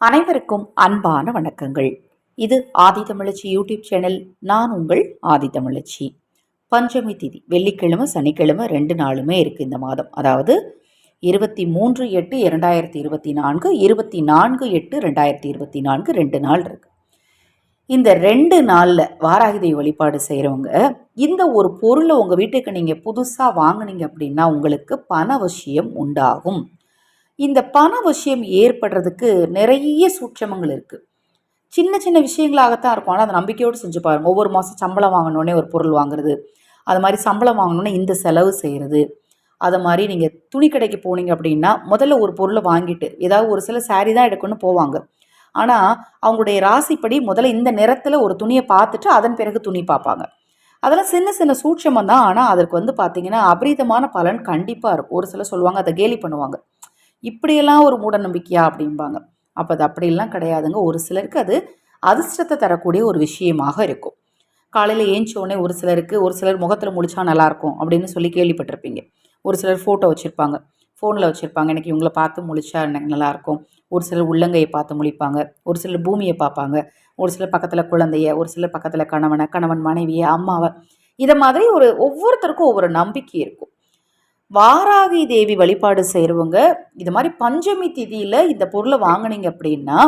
அனைவருக்கும் அன்பான வணக்கங்கள். இது ஆதி தமிழச்சி யூடியூப் சேனல். நான் உங்கள் ஆதி தமிழச்சி. பஞ்சமி திதி வெள்ளிக்கிழமை சனிக்கிழமை ரெண்டு நாளுமே இருக்குது இந்த மாதம். அதாவது இருபத்தி மூன்று எட்டு இரண்டாயிரத்தி இருபத்தி நான்கு இருபத்தி நான்கு எட்டு ரெண்டாயிரத்தி இருபத்தி நான்கு ரெண்டு நாள் இருக்குது இந்த ரெண்டு நாளில் வாராகிதை வழிபாடு செய்கிறவங்க இந்த ஒரு பொருளை உங்கள் வீட்டுக்கு நீங்கள் புதுசாக வாங்கினீங்க அப்படின்னா உங்களுக்கு பண பணவசியம் உண்டாகும். இந்த பண விஷயம் ஏற்படுறதுக்கு நிறைய சூட்சமங்கள் இருக்குது சின்ன சின்ன விஷயங்களாகத்தான் இருக்கும். ஆனால் அதை நம்பிக்கையோடு செஞ்சு பாருங்கள் ஒவ்வொரு மாதம் சம்பளம் வாங்கினோடனே ஒரு பொருள் வாங்குறது அது மாதிரி சம்பளம் வாங்கினோன்னே இந்த செலவு செய்கிறது அதை மாதிரி நீங்கள் துணி கடைக்கு போனீங்க அப்படின்னா முதல்ல ஒரு பொருளை வாங்கிட்டு ஏதாவது ஒரு சில சாரீ தான் எடுக்கணும்னு போவாங்க. ஆனால் அவங்களுடைய ராசிப்படி முதல்ல இந்த நிறத்தில் ஒரு துணியை பார்த்துட்டு அதன் பிறகு துணி பார்ப்பாங்க. அதெல்லாம் சின்ன சின்ன சூட்சமம் தான். ஆனால் அதற்கு வந்து பார்த்திங்கன்னா அபரீதமான பலன் கண்டிப்பாக இருக்கும். ஒரு சில சொல்லுவாங்க அதை கேலி பண்ணுவாங்க. இப்படியெல்லாம் ஒரு மூட நம்பிக்கையா அப்படிம்பாங்க. அப்போ அது அப்படிலாம் கிடையாதுங்க. ஒரு சிலருக்கு அது அதிர்ஷ்டத்தை தரக்கூடிய ஒரு விஷயமாக இருக்கும். காலையில் ஏஞ்சோடனே ஒரு சிலருக்கு ஒரு சிலர் முகத்தில் முடிச்சா நல்லாயிருக்கும் அப்படின்னு சொல்லி கேள்விப்பட்டிருப்பீங்க. ஒரு சிலர் ஃபோட்டோ வச்சுருப்பாங்க. ஃபோனில் வச்சுருப்பாங்க. எனக்கு இவங்கள பார்த்து முழிச்சா எனக்கு நல்லாயிருக்கும் ஒரு சிலர் உள்ளங்கையை பார்த்து முழிப்பாங்க. ஒரு சிலர் பூமியை பார்ப்பாங்க. ஒரு சிலர் பக்கத்தில் குழந்தைய ஒரு சிலர் பக்கத்தில் கணவனை கணவன் மனைவியை அம்மாவை. இதை மாதிரி ஒரு ஒவ்வொருத்தருக்கும் ஒவ்வொரு நம்பிக்கை இருக்கும். வாராகி தேவி வழிபாடு செய்கிறவங்க இது மாதிரி பஞ்சமி திதியில் இந்த பொருளை வாங்கினீங்க அப்படின்னா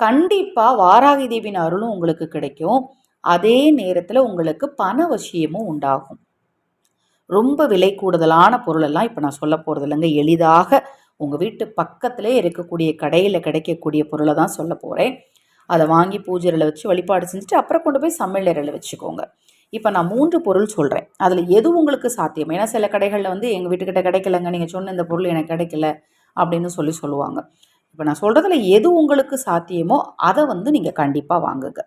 கண்டிப்பாக வாராகி தேவியின் அருளும் உங்களுக்கு கிடைக்கும். அதே நேரத்தில் உங்களுக்கு பண வசியமும் உண்டாகும். ரொம்ப விலை கூடுதலான பொருளெல்லாம் இப்போ நான் சொல்ல போகிறது இல்லைங்க. எளிதாக உங்கள் வீட்டு பக்கத்திலே இருக்கக்கூடிய கடையில் கிடைக்கக்கூடிய பொருளை தான் சொல்ல போகிறேன் அதை வாங்கி பூஜையில் வச்சு வழிபாடு செஞ்சுட்டு அப்புறம் கொண்டு போய் சமையலறையில் வச்சுக்கோங்க. இப்போ நான் மூன்று பொருள் சொல்கிறேன் அதில் எது உங்களுக்கு சாத்தியம்? ஏன்னா சில கடைகளில் வந்து எங்கள் வீட்டுக்கிட்ட கிடைக்கலங்க நீங்கள் சொன்ன இந்த பொருள் எனக்கு கிடைக்கல அப்படின்னு சொல்லி சொல்லுவாங்க. இப்போ நான் சொல்கிறதுல எது உங்களுக்கு சாத்தியமோ அதை வந்து நீங்கள் கண்டிப்பாக வாங்குங்க.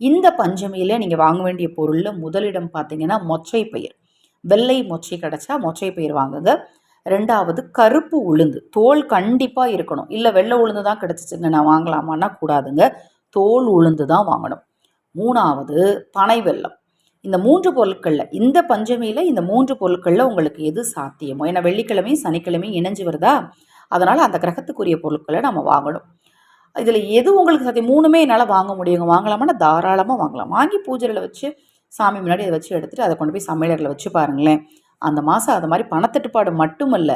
இந்த பஞ்சமியில் நீங்கள் வாங்க வேண்டிய பொருளில் முதலிடம் பார்த்தீங்கன்னா மொச்சை பயிர். வெள்ளை மொச்சை கிடச்சா மொச்சை பயிர் வாங்குங்க. ரெண்டாவது கருப்பு உளுந்து. தோல் கண்டிப்பாக இருக்கணும். இல்லை வெள்ளை உளுந்து தான் கிடச்சிச்சுங்க நான் வாங்கலாமான்னா கூடாதுங்க. தோல் உளுந்து தான் வாங்கணும். மூணாவது பனை வெள்ளம் இந்த மூன்று பொருட்களில் இந்த பஞ்சமியில் இந்த மூன்று பொருட்களில் உங்களுக்கு எது சாத்தியமோ? ஏன்னா வெள்ளிக்கிழமையும் சனிக்கிழமையும் இணைஞ்சு வருதா? அதனால் அந்த கிரகத்துக்குரிய பொருட்களை நம்ம வாங்கணும். இதில் எது உங்களுக்கு சாத்தியம்? மூணுமே என்னால் வாங்க முடியுங்க. வாங்கலாமான்னா தாராளமாக வாங்கலாம். வாங்கி பூஜையில் வச்சு சாமி முன்னாடி அதை வச்சு எடுத்துகிட்டு அதை கொண்டு போய் சமையலரில் வச்சு பாருங்களேன். அந்த மாதம் அது மாதிரி பணத்தட்டுப்பாடு மட்டுமல்ல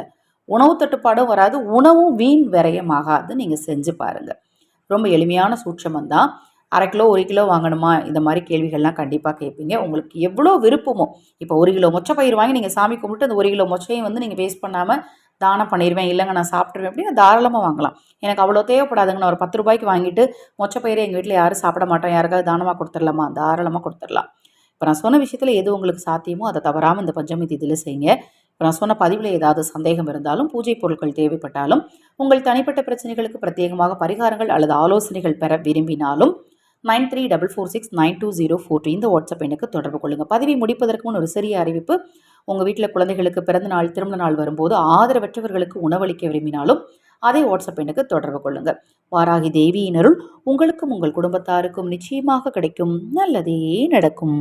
உணவு தட்டுப்பாடும் வராது. உணவும் வீண் விரயமாகாது. நீங்கள் செஞ்சு பாருங்கள் ரொம்ப எளிமையான சூட்சமந்தான் அரை கிலோ ஒரு கிலோ வாங்கணுமா? இந்த மாதிரி கேள்விகள்லாம் கண்டிப்பாக கேட்பீங்க. உங்களுக்கு எவ்வளோ விருப்பமோ இப்போ ஒரு கிலோ மொச்சை பயிர் வாங்கி நீங்கள் சாமி கும்பிட்டு அந்த ஒரு கிலோ மொச்சையும் வந்து நீங்கள் வேஸ்ட் பண்ணாமல் தானம் பண்ணிடுவேன் இல்லைங்க நான் சாப்பிட்ருவேன் அப்படின்னு தாராளமாக வாங்கலாம். எனக்கு அவ்வளோ தேவைப்படாதுங்க. நான் ஒரு பத்து ரூபாய்க்கு வாங்கிட்டு மொச்சப்பயிரை எங்கள் வீட்டில் யாரும் சாப்பிட மாட்டோம். யாருக்காவது தானமாக கொடுத்துடலாமா? தாராளமாக கொடுத்துடலாம். இப்போ நான் சொன்ன விஷயத்தில் எது உங்களுக்கு சாத்தியமோ அதை தவறாமல் இந்த பஞ்சமி திதியில் செய்யுங்க. இப்போ நான் சொன்ன பதிவில் ஏதாவது சந்தேகம் இருந்தாலும் பூஜை பொருட்கள் தேவைப்பட்டாலும் உங்கள் தனிப்பட்ட பிரச்சனைகளுக்கு பிரத்யேகமாக பரிகாரங்கள் அல்லது ஆலோசனைகள் பெற விரும்பினாலும் nine three double four six nine two zero four two இந்த வாட்ஸ்அப் எண்ணுக்கு தொடர்பு கொள்ளுங்கள் பதவி முடிப்பதற்கு முன் ஒரு சிறிய அறிவிப்பு. உங்கள் வீட்டில் குழந்தைகளுக்கு பிறந்த நாள் திருமண நாள் வரும்போது ஆதரவற்றவர்களுக்கு உணவளிக்க விரும்பினாலும் அதே வாட்ஸ்அப் எண்ணுக்கு தொடர்பு கொள்ளுங்கள் வாராகி தேவியினருள் உங்களுக்கும் உங்கள் குடும்பத்தாருக்கும் நிச்சயமாக கிடைக்கும். நல்லதே நடக்கும்.